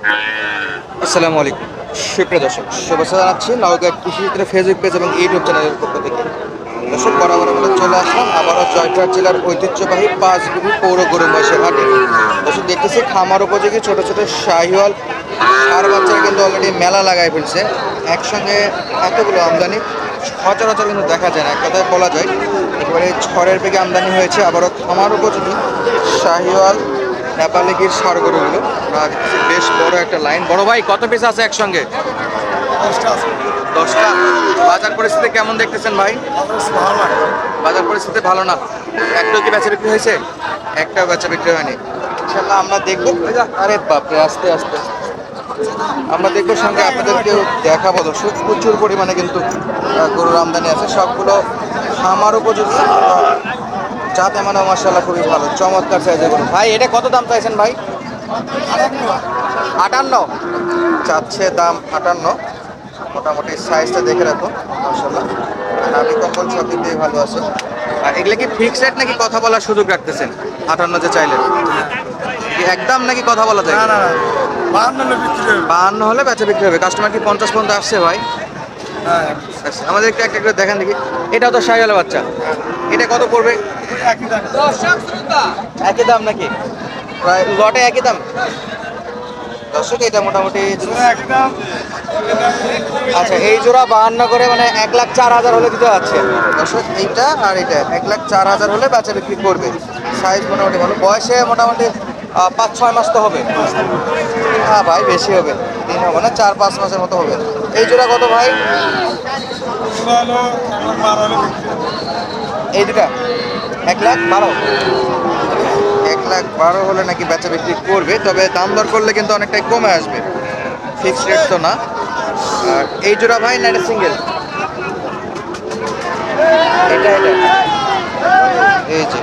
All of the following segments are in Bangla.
আসসালামু আলাইকুম। সুপ্রিয় দর্শক, শুভেচ্ছা জানাচ্ছি নওগাঁ কৃষি চিত্র ফেসবুক পেজ এবং ইউটিউব চ্যানেলের পক্ষ থেকে। দর্শক বরাবর মতো চলে আসলাম আবারও জয়পুরহাট জেলার ঐতিহ্যবাহী পাঁচবিবি পৌর গরু মহিষের হাটে। দর্শক, দেখতেছি খামার উপযোগী ছোট ছোট শাহিওয়াল। আর বাচ্চারা কিন্তু অলরেডি মেলা লাগাই ফেলছে। একসঙ্গে এতগুলো আমদানি, সচরাচর কিন্তু দেখা যায় না, এক কথায় বলা যায়। একেবারে ছড়ের বেগে আমদানি হয়েছে আবারও খামার উপযোগী শাহিওয়াল। নেপালি গির সার গরুগুলো আমরা দেখতেছি বেশ বড় একটা লাইন। বড় ভাই কত পিস আছে একসঙ্গে? দশটা বাজার পরিস্থিতি কেমন দেখতেছেন ভাই? বাজার পরিস্থিতি ভালো না। একটা কি বেচা বিক্রি হয়েছে? একটা বেচা বিক্রি হয়নি। ইনশাল্লাহ আমরা দেখব। আরে বাপরে আস্তে আস্তে। আমরা দেখব সঙ্গে আপনাদেরকেও দেখাবো। দর্শক প্রচুর পরিমাণে কিন্তু গরুর আমদানি আছে। সবগুলো খামার উপযোগী। জাত এমন মার্শাল্লাহ খুবই ভালো চমৎকার সাইজের গরু। ভাই এটা কত দাম চাইছেন ভাই? আটান্ন। চাচ্ছে দাম আটান্ন। মোটামুটি সাইজটা দেখে রাখো মার্শাল্লাহ নাভি কম্বল সব দিক দিয়ে ভালো আছে আর এগুলো কি ফিক্স রেট নাকি কথা বলার সুযোগ রাখতেছেন? আটান্ন যে চাইলেন। একদম নাকি কথা বলা যায়? না বাহান্ন হলে বেচা বিক্রি হবে। কাস্টমার কি পঞ্চাশ পর্যন্ত আসছে ভাই? আমাদের একটু একটা করে দেখান দেখি। এটাও তো সাইওয়ালা বাচ্চা। এটা কত পড়বে? একই দাম নাকি? প্রায় লটে একই দাম? দর্শক এটা মোটামুটি আচ্ছা এই জোড়া বাহান্ন করে মানে এক লাখ চার হাজার হলে দিতে যাচ্ছে। দর্শক এইটা আর এটা এক লাখ চার হাজার হলে বেচা বিক্রি করবে। সাইজ মোটামুটি ভালো। বয়সে মোটামুটি পাঁচ, ছয় মাস তো হবে। হ্যাঁ ভাই, বেশি হবে। দিন হবে না, চার, পাঁচ মাসের মতো হবে। এই জোড়া কত ভাই? এই দুটা? এক লাখ বারো। এক লাখ বারো হলে নাকি বেচা বিক্রি করবে, তবে দাম দর করলে কিন্তু অনেকটাই কমে আসবে। ফিক্সড রেট তো না। আর এই জোড়া ভাই, না সিঙ্গেল এটা এটা। এই যে,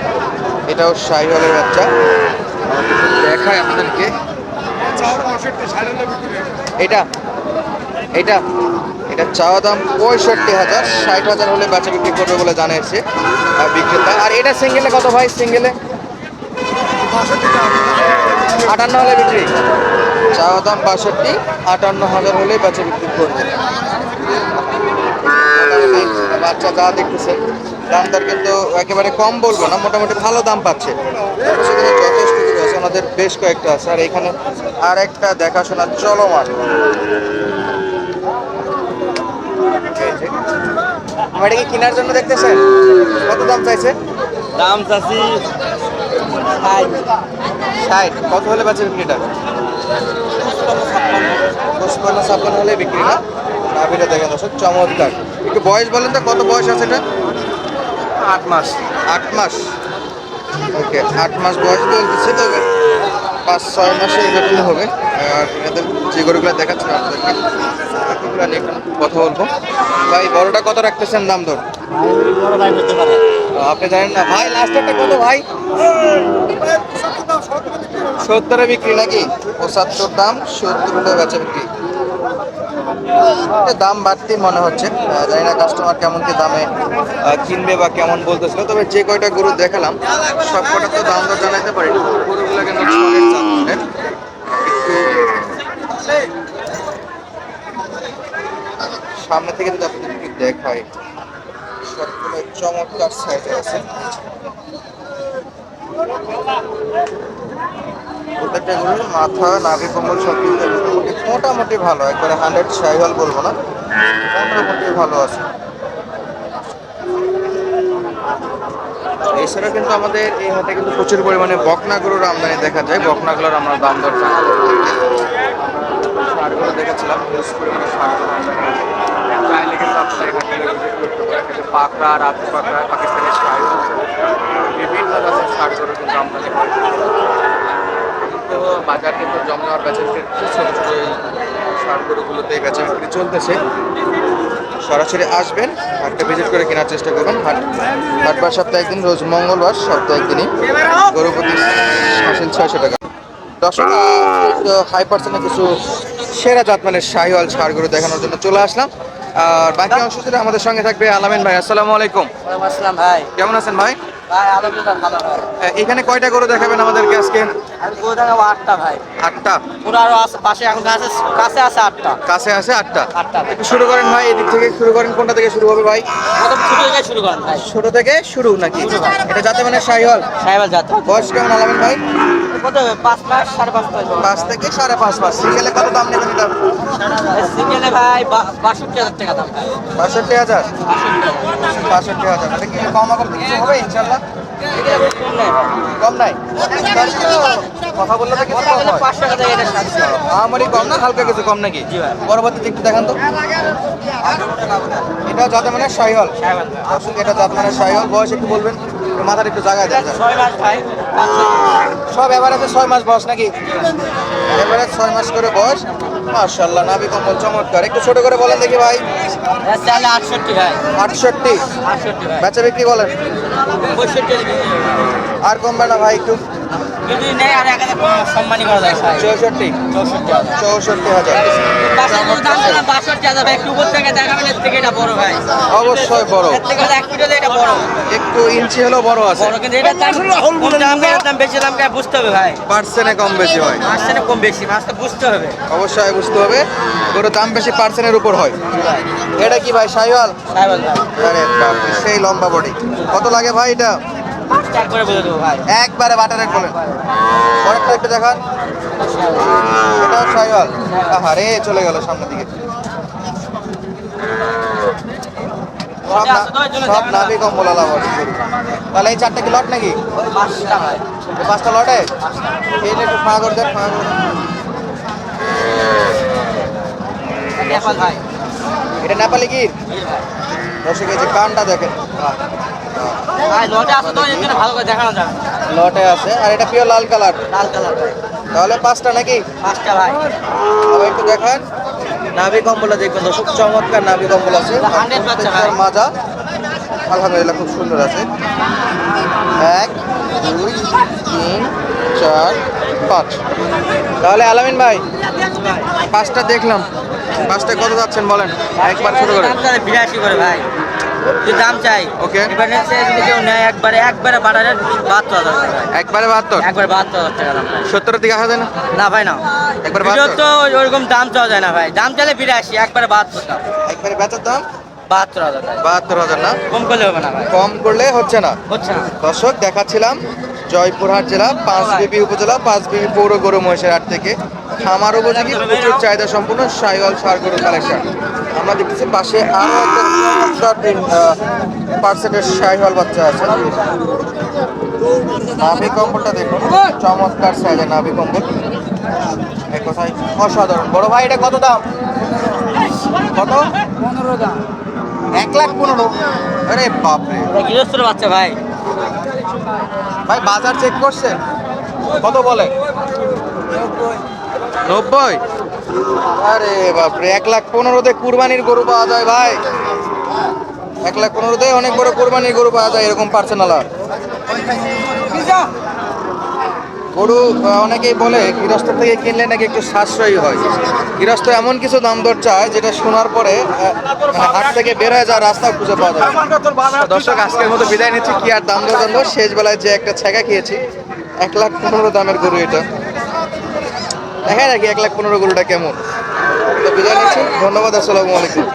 এটাও শাহিওয়ালের বাচ্চা দেখায় আপনাদেরকে চার পঁয়ষট্টি সাড়ে হলে বিক্রি হবে এটা এটা এটা চাওয়া দাম পঁয়ষট্টি হাজার, ষাট হাজার হলে বেচা বিক্রি করবে বলে জানিয়েছে বিক্রেতা। আর এটা সিঙ্গেলে কত ভাই? সিঙ্গেলে আটান্ন হলে বিক্রি। চাওয়া দাম বাষট্টি, আটান্ন হাজার হলে বেচা বিক্রি করবে। বাচ্চা যা দেখতেছে দাম দর কিন্তু একেবারে কম বলব না মোটামুটি ভালো দাম পাচ্ছে। যথেষ্ট আছে ওনাদের বেশ কয়েকটা আছে। আর এখানে আর একটা দেখাশোনা চলমান। এই আমার কি কেনার জন্য দেখতেছেন? কত দাম চাইছে? দাম চাষি ষাট। কত হলে বেচা বিক্রিটা? পঁচপান্ন ছাপ্পান্ন হলে বিক্রি না? নাভিটা দেখেন দর্শক চমৎকার। একটু বয়স বলেন তো কত বয়স আছে এটা? আট মাস। আট মাস। ওকে আট মাস বয়স বলতেছে তবে পাঁচ ছয় মাসে এরকম হবে। আর এদের যে গরুগুলো দেখাচ্ছেন আপনাদেরকে এগুলো নিয়ে কথা বলব। ভাই বড়টা কত রাখতেছেন দাম দর? আপনি জানেন না? ভাই লাস্টেরটা কত ভাই? সত্তরে বিক্রি নাকি? পঁচাত্তর দাম সত্তর হলে বেচা বিক্রি। দাম বাড়তি মনে হচ্ছে জানি না কাস্টমার কেমন কি দামে কিনবে বা কেমন বলতেছিল, তবে যে কয়টা গরু দেখালাম, সব কটা তো দাম দর জানাইতে পারি সামনে থেকে যদি আপনাদের দেখাই সবগুলো চমৎকার সাইজে আছে। প্রত্যেকটা গরুর মাথা, নাভি কম্বল সব কিছু মোটামুটি মোটামুটি ভালো, একবারে হান্ড্রেড সাইওয়াল বলব না। মোটামুটি ভালো আছে। এছাড়া কিন্তু আমাদের এই হাটে কিন্তু প্রচুর পরিমাণে বকনা গরুর আমদানি দেখা যায়। বকনাগুলোর আমরা দাম দর ষাটগুলো দেখেছিলাম, বেশ পরিমাণে চাইলে কিন্তু পাকড়া রাত পাকড়া, পাকিস্তানি শাড়ি বিভিন্ন ষাট গরু কিন্তু আমদানি হয়। বাজার কিন্তু জমজমার বেচা বিক্রি ছোটো ছোটো এই ষাট গরুগুলোতে এই বেচা বিক্রি চলতেছে। সরাসরি আসবেন হাটটা ভিজিট করে কেনার চেষ্টা করবেন। হাট হাটবার সপ্তাহে একদিন রোজ মঙ্গলবার সপ্তাহে একদিনই। গরু প্রতি হাসিল ছয়শো টাকা। দর্শক হাই পার্সেন্টে কিছু সেরা জাত মানে শাহিওয়াল ছাড় গরু দেখানোর জন্য চলে আসলাম। আর বাকি অংশ আমাদের সঙ্গে থাকবে আলামিন ভাই। আসসালামু আলাইকুম। আসসালাম ভাই। কেমন আছেন ভাই? এখানে কয়টা গরু দেখাবেন আমাদেরকে আজকে? আমি গরু দেখাবো আটটা ভাই। আটটা? পুরো আরও পাশে এখন কাছে কাছে আছে আটটা। কাছে আছে আটটা? আটটা। একটু শুরু করেন ভাই এদিক থেকে শুরু করেন কোনটা থেকে শুরু হবে ভাই? ছোট থেকে শুরু করেন ভাই। ছোট থেকে শুরু নাকি? এটা যাতে মানে সাহিওয়াল সাহিওয়াল যাতে বয়স কেমন আলামিন ভাই? কত হবে? পাঁচ মাস সাড়ে পাঁচ পাঁচ থেকে সাড়ে পাঁচ মাস সিঙ্গেলে কত দাম নেবেন এটা? সিঙ্গেলে ভাই বাষট্টি হাজার টাকা দাম। বাষট্টি হাজার? বাষট্টি হাজার। এটা কি কম আবার কিছু হবে ইনশাল্লাহ? কম নেই? কথা বললে তো কিছু কম আমারই কম না হালকা কিছু কম নাকি। পরবর্তীতে একটু দেখান তো। এটা যাতে মানে সাইহল এটা যাতে মানে সাইহল বয়স একটু বলবেন মাথার একটু জায়গায় দেন ছয় মাস ভাই। পাঁচশো সব এভারেজে ছয় মাস বয়স নাকি? এভারেজ ছয় মাস করে বয়স? মার্শাল্লাহ নাবি কম্বল চমৎকার। একটু ছোট করে বলেন দেখি ভাই। আটষট্টি ভাই। আটষট্টি? বেচা বিক্রি বলেন। আর কমবে না ভাই একটু। যদি নেই আর এক হাজার কম- করা যায় ভাই চৌষট্টি। চৌষট্টি হাজার। চৌষট্টি বাষট্টি ভাই একটু উপর থেকে দেখাবেন এর থেকে এটা বড় ভাই। অবশ্যই বড়। এর থেকে এক ফুট এটা বড়। একটু ইঞ্চি হলেও বড় আছে। বড় কিন্তু এটার দাম কম দাম বেশি দাম কে বুঝতে হবে ভাই। পার্সেন্টে কম বেশি হয়। মাছটা কম বেশি মাছটা বুঝতে হবে। অবশ্যই বুঝতে হবে। গরুর দাম বেশি পার্সেন্টের উপর হয়। এটা কি ভাই সাইওয়াল? আরে সেই লম্বা বডি। কত লাগে ভাই এটা? চার বলে দেবো ভাই। একবারে বাটার রেট বলেন পরেরটা একটু দেখান। এটা সাইওয়াল। আহারে চলে গেল সামনের দিকে। সব না- সব নাবি কম্বল আলা তাহলে এই চারটা কি লট নাকি? পাঁচটা পাঁচটা লটে? এই একটু ফাঁকা করে দেন ফাঁকা করে এটা নেপালি কি? দর্শক এই যে কানটা দেখেন। লটে আছে আর এটা পিওর লাল কালার। লাল কালার। তাহলে পাঁচটা নাকি? পাঁচটা ভাই। আবার একটু দেখান। নাভি কম্বল দেখবেন দর্শক চমৎকার নাভি কম্বল আছে। এটা 100 বাচ্চা ভাই। মাজা। আলহামদুলিল্লাহ খুব সুন্দর আছে। এক দুই তিন চার পাঁচ। তাহলে আলামিন ভাই। পাঁচটা দেখলাম। পাঁচটা কত যাচ্ছেন বলেন? একবার শুরু করে। দাম বিরাশি করে ভাই। দাম চাই। ওকে। যদি কেউ নেয় একবারে একবারে বাটারে বাহাত্তর হাজার একবারে বাহাত্তর? একবারে বাহাত্তর হাজার টাকা দাম সত্তরের দিকে আসা যায় না? না ভাই না। একবার? তো ওরকম দাম চাওয়া যায় না ভাই। দাম চাইলে বিরাশি একবারে বাহাত্তর টাকা একবারে বেচার দাম? বাহাত্তর হাজার বাহাত্তর হাজার না? কম করলে হবে না ভাই। কম করলে হচ্ছে না। হচ্ছে না। দর্শক দেখাচ্ছিলাম জয়পুরহাট জেলা পাঁচবিবি উপজেলা পাঁচ পাঁচবিবি পৌর গরু মহিষের হাট থেকে। খামার উপযোগী প্রচুর চাহিদা সম্পূর্ণ সাইওয়াল সার গরু কালেকশন আমরা দেখতেছি পাশে আরও একটা পার্সেন্টের সাইওয়াল বাচ্চা আছে। নাভি কম্বলটা দেখুন চমৎকার সাইজের নাভি কম্বল। এক কথায় অসাধারণ। বড় ভাই এটা কত দাম? কত? পনেরো দাম। এক লাখ পনেরো। আরে বাপরে। এটা গৃহস্থর বাচ্চা ভাই। ভাই বাজার চেক করছেন? কত বলে? নব্বই? আরে বাপরে এক লাখ পনেরোতে কুরবানির গরু পাওয়া যায় ভাই। এক লাখ পনেরোতে অনেক বড় কুরবানির গরু পাওয়া যায় এরকম পার্সোনালা গরু অনেকেই বলে গৃহস্থ থেকে কিনলে নাকি একটু সাশ্রয়ী হয়। গৃহস্থ এমন কিছু দাম দর চায় যেটা শোনার পরে মানে হাট থেকে বের হয়ে যাওয়ার রাস্তা খুঁজে পাওয়া যায়। দর্শক আজকের মতো বিদায় নিচ্ছি। কি আর দাম দর জানব? শেষ বেলায় যে একটা ছেঁকা খেয়েছি এক লাখ পনেরো দামের গরু এটা। দেখা নাকি এক লাখ পনেরো গরুটা কেমন। তো বিদায় নিচ্ছি ধন্যবাদ আসসালামু আলাইকুম।